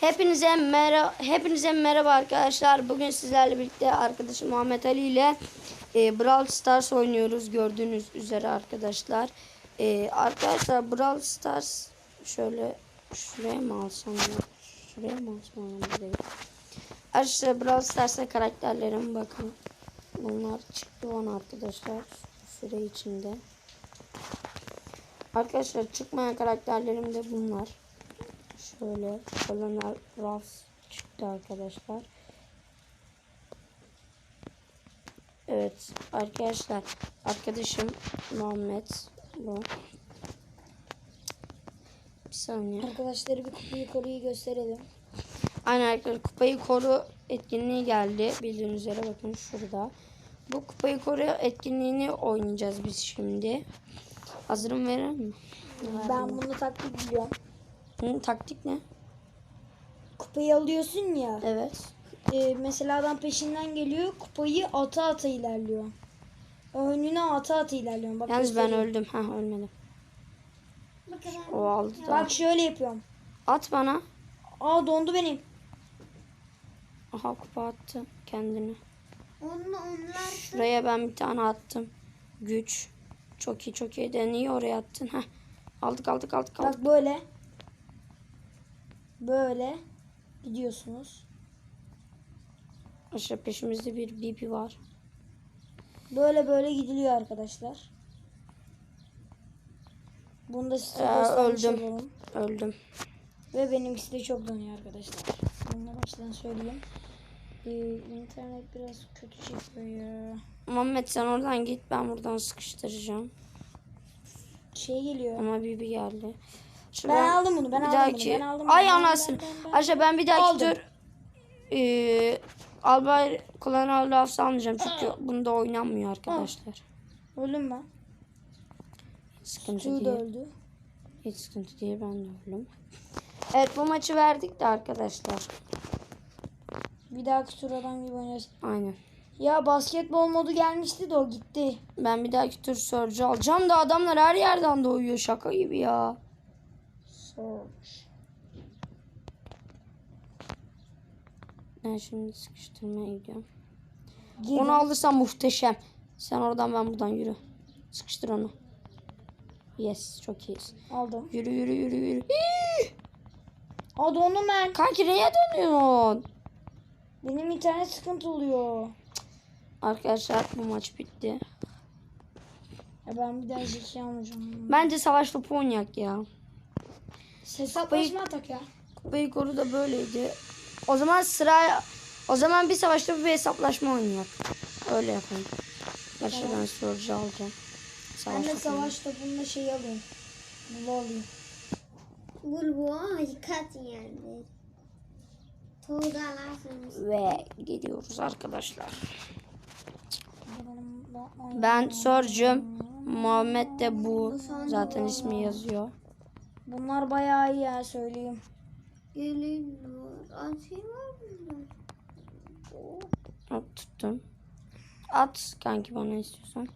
Hepinize merhaba hepinize merhaba arkadaşlar. Bugün sizlerle birlikte arkadaşım Muhammed Ali ile e, Brawl Stars oynuyoruz gördüğünüz üzere arkadaşlar. E, arkadaşlar Brawl Stars şöyle şuraya mı alsam ya? Şuraya mı alsam değil. Arkadaşlar Brawl Stars'ta karakterlerim bakın. Bunlar çıktı on arkadaşlar süre içinde. Arkadaşlar çıkmayan karakterlerim de bunlar. Şöyle Colonel Ruffs çıktı arkadaşlar. Evet arkadaşlar arkadaşım Muhammed bu. Bir saniye. Arkadaşları bir kupayı koruyu gösterelim. Aynen arkadaşlar kupayı koru etkinliği geldi. Bildiğiniz üzere bakın şurada. Bu kupayı koru etkinliğini oynayacağız biz şimdi. Hazırım verir mi? Ben bunu taktik biliyorum. Hı, taktik ne? Kupayı alıyorsun ya. Evet. e, mesela adam peşinden geliyor. Kupayı ata ata ilerliyor. Önüne ata ata ilerliyor. Bak, Yalnız ben göstereyim. öldüm. Ha ölmedim. O aldı da. Bak şöyle yapıyorum. At bana. Aa dondu benim. Aha kupa attı kendini. Onu onlar Şuraya ben bir tane attım. Güç. Çok iyi çok iyi. De niye oraya attın? Heh. Aldık aldık aldık aldık. Bak böyle. Böyle gidiyorsunuz. Aşağı peşimizde bir Bibi var. Böyle böyle gidiliyor arkadaşlar. Bunu da size Ee, öldüm. olalım. Öldüm. Ve benimkisi de çok donuyor arkadaşlar. Bunu baştan söyleyeyim. Ee, internet biraz kötü çekiyor ya. Muhammed sen oradan git. Ben buradan sıkıştıracağım. Şey geliyor. Ama Bibi geldi. Şu Ben aldım bunu, ben bir aldım dahaki... bunu, ben aldım Ay ben- anasını. ben- ben- ben- Aşağı ben bir dahaki Aldım. tur ee, Albay Colonel Ruffs almayacağım. Çünkü bunda oynanmıyor arkadaşlar. Öldüm ben. Sıkıntı Suyu değil. öldü. Hiç sıkıntı değil ben de öldüm. Evet bu maçı verdik de arkadaşlar. Bir dahaki tur adam gibi oynarız. Aynen. Ya basketbol modu gelmişti de o gitti. Ben bir dahaki tur Surge alacağım da adamlar her yerden doğuyor. Şaka gibi ya. Surge. Ben şimdi sıkıştırmaya gidiyorum. Gidin. Onu alırsam muhteşem. Sen oradan ben buradan yürü. Sıkıştır onu. Yes çok iyiyiz. Aldım. Yürü yürü yürü yürü. Aa dondum ben. Kanki neye dönüyorsun? Benim internet sıkıntı oluyor. Arkadaşlar bu maç bitti. Ya ben bir daha zeki almayacağım. Bence savaş topu oynayak ya. Hesaplaşma atak ya. Kupayı koru da böyleydi. O zaman sıra o zaman bir savaş topu bir hesaplaşma oynayak. Öyle yapalım. Gerçi ben sorucu alacağım. Ben Savaş de topu. savaş topunda şey alayım. Bulu alayım. Bulbu yıkat yani. Ve gidiyoruz arkadaşlar. Ben Sörcüm. Muhammed de bu. Zaten ismi yazıyor. Bunlar bayağı iyi ya söyleyeyim. Geliyor. Şey var mı? Hop tuttum. At kanki bana istiyorsan.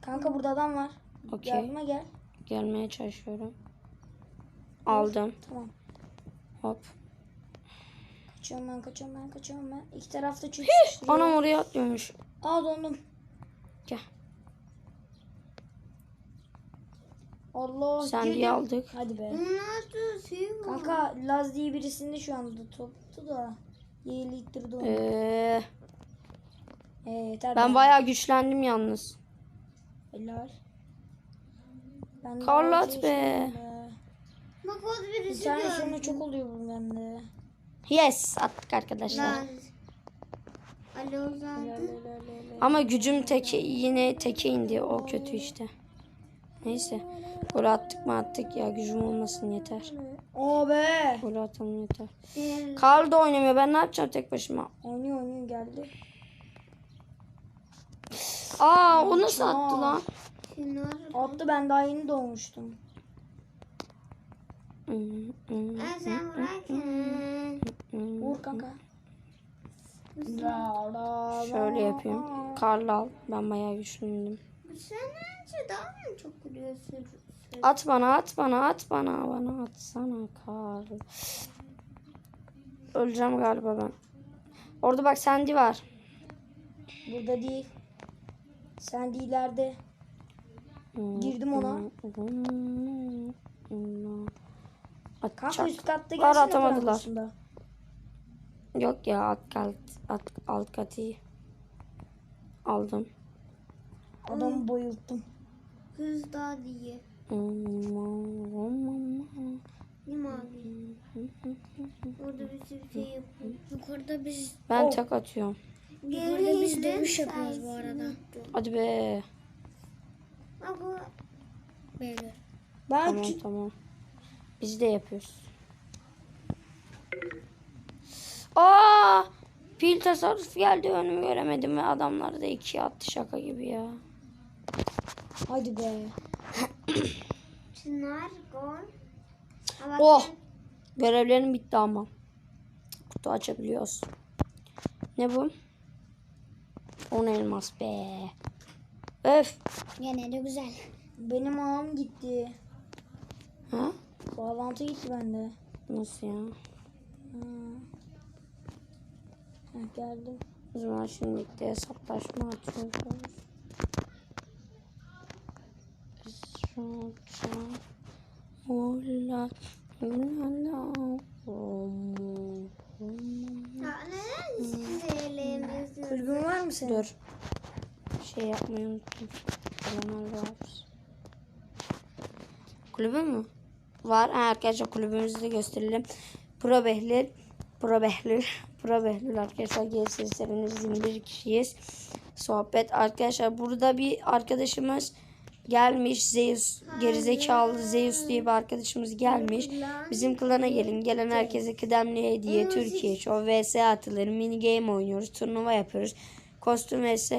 Kanka burada adam var. Okey. Yardıma gel. Gelmeye çalışıyorum. Aldım. Tamam. Hop. Kaçıyorum ben, kaçıyorum ben, kaçıyorum ben. İki tarafta çünkü Anam oraya atlıyormuş. Aa dondum. Gel. Allah Sen girdim. diye aldık. Hadi be. Şey var. Kanka Laz diye birisinde şu anda toptu da. Yeğili ittirdi onu. Ee, Ee, ben be. bayağı güçlendim yalnız. Helal. Ben Karlat be. Bak o Bir birisi tane gördüm. sonra çok oluyor bu bende. Yes attık arkadaşlar. Laz. Ali Helal, uzandı. Ama gücüm teke, yine teke indi. O kötü işte. Neyse. Gol attık mı attık ya. Gücüm olmasın yeter. Oo be. Gol atalım yeter. Diğer- Karl da oynamıyor. Ben ne yapacağım tek başıma? Oynuyor oynuyor geldi. Aa o nasıl attı lan? Attı ben daha yeni doğmuştum. Sen. Vur kanka. Şöyle yapayım. Karl al. Ben bayağı güçlüydüm. Sen daha mı çok biliyorsun? At bana at bana at bana bana atsana Karl. Öleceğim galiba ben. Orada bak Sandy var. Burada değil. Sen de ileride. Girdim ona. Kanka üst katta Var, atamadılar. Yok ya alt kat, alt, alt katı aldım. Adamı bayılttım. Kız daha diye. Değil mi abi? Orada bir sürü şey yapıyor. Yukarıda biz Ben Oh. tek atıyorum. yukarıda biz dövüş yapıyoruz bu arada. Hadi be. Bu Beyler. Ben Tamam tamam. Biz de yapıyoruz. Aa! Pil tasarrufu geldi önümü göremedim ve adamlar da ikiye attı şaka gibi ya. Hadi be. Çınar gol. Ha Oh! Görevlerim bitti ama. Kutu açabiliyoruz. Ne bu? 10 elmas be. Öf. Gene de güzel. Benim ağım gitti. Ha? Bağlantı gitti bende. Nasıl ya? Ha. Heh, geldim. O zaman şimdi de hesaplaşma atıyoruz. Ellerinizi Kulübün var mı senin? Dur. Şey yapmayı unuttum. Kalanlar var. Kulübü mü? Var. Ha, arkadaşlar kulübümüzü de gösterelim. Pro Behlül. Pro Behlül. Pro Behlül arkadaşlar. Gelsin seriniz 21 kişiyiz. Sohbet. Arkadaşlar burada bir arkadaşımız gelmiş. Zeus. Gerizekalı Zeus diye bir arkadaşımız gelmiş. Bizim klana gelin. Gelen herkese kıdemli hediye. Türkiye Show. VS atılır. Mini game oynuyoruz. Turnuva yapıyoruz. Kostüm vs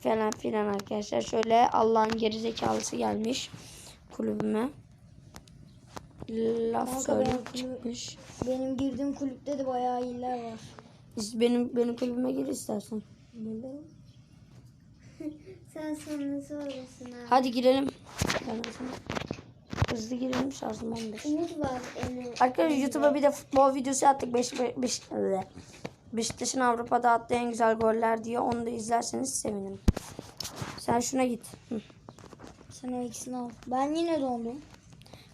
falan filan arkadaşlar. Şöyle Allah'ın gerizekalısı gelmiş kulübüme. Laf söyleyip çıkmış. Benim girdiğim kulüpte de bayağı iyiler var. Benim benim kulübüme gir istersen. Sen. Hadi girelim. Hızlı girelim şarjım 15. Umut var Arkadaşlar YouTube'a bir de futbol videosu attık. Beş, beş, Beşiktaş'ın Avrupa'da attığı en güzel goller diye. Onu da izlerseniz sevinirim. Sen şuna git. Hı. Sen o ikisini al. Ben yine dondum.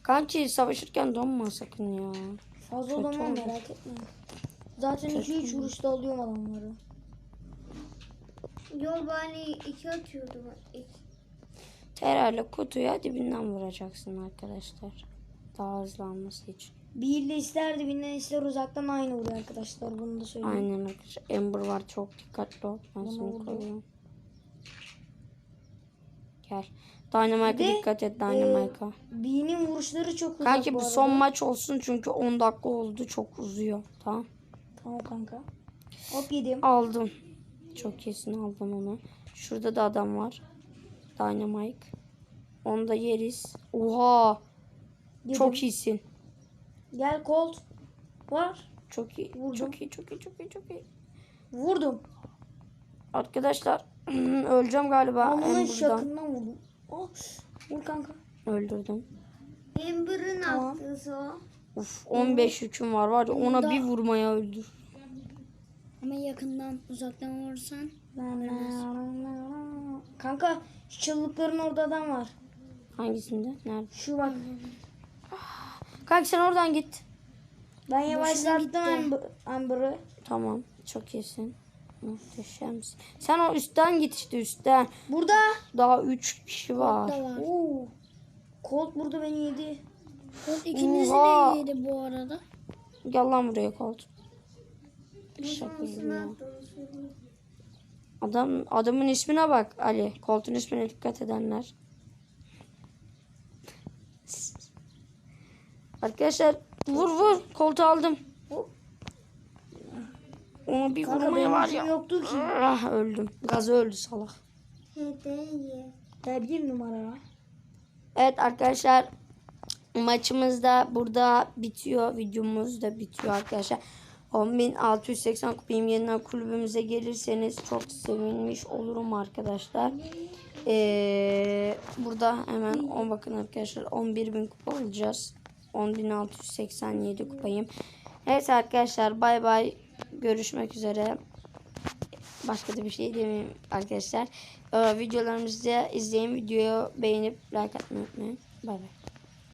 Kanki savaşırken donma sakın ya. Fazla oldu. merak etme. Zaten 2-3 vuruşta alıyorum adamları. Yol bani iki atıyordu. iki. Terörle kutuya dibinden vuracaksın arkadaşlar. Daha hızlı alması için. Bir de ister dibinden ister uzaktan aynı vuruyor arkadaşlar. Bunu da söyleyeyim. Aynen arkadaşlar. Ember var çok dikkatli ol. Ben Bana seni vurdu. koruyorum. Gel. Dynamite'a de, dikkat et Dynamite'a. B'nin vuruşları çok uzak Kanki bu bu arada. son maç olsun çünkü 10 dakika oldu. Çok uzuyor. Tamam. Tamam kanka. Hop yedim. Aldım. Çok iyisin aldın onu. Şurada da adam var. Dynamite. Onu da yeriz. Oha. yedim. Çok iyisin. Gel Colt. Var. Çok iyi. Vurdum. Çok iyi. Çok iyi. Çok iyi. Çok iyi. Vurdum. Arkadaşlar öleceğim galiba. Ember'dan. şakından vurdum. Oh. Vur kanka. Öldürdüm. Amber'ın Tamam. attısı o. Uf 15 yüküm var var ya ona bir vurmaya öldür. Ama yakından uzaktan vurursan Kanka şu çıllıkların orada adam var. Hangisinde? Nerede? Şu bak. Kanka sen oradan git. Ben yavaşlattım Amber'ı. Tamam. Çok iyisin. Muhteşemsin. Sen o üstten git işte üstten. Burada. Daha 3 kişi var. da var. Oo. Colt burada beni yedi. Colt ikinizi Oha. de yedi bu arada. Gel lan buraya Colt. Şaka gibi ya. onu. Adam, adamın ismine bak Ali. Colt'un ismine dikkat edenler. Arkadaşlar vur vur. Colt'u aldım. Ona bir vurmaya var ya. yoktur ki. Ah, öldüm. Gazı öldü salak. Ya bir numara. Evet arkadaşlar maçımız da burada bitiyor. Videomuz da bitiyor arkadaşlar. 10.680 kupayım yeniden kulübümüze gelirseniz çok sevinmiş olurum arkadaşlar. Ee, burada hemen on bakın arkadaşlar 11.000 kupa olacağız. 10.687 kupayım. Neyse arkadaşlar bay bay. Görüşmek üzere. Başka da bir şey demeyeyim arkadaşlar. Ee, videolarımızı izleyin. Videoyu beğenip like atmayı unutmayın. Bay bay.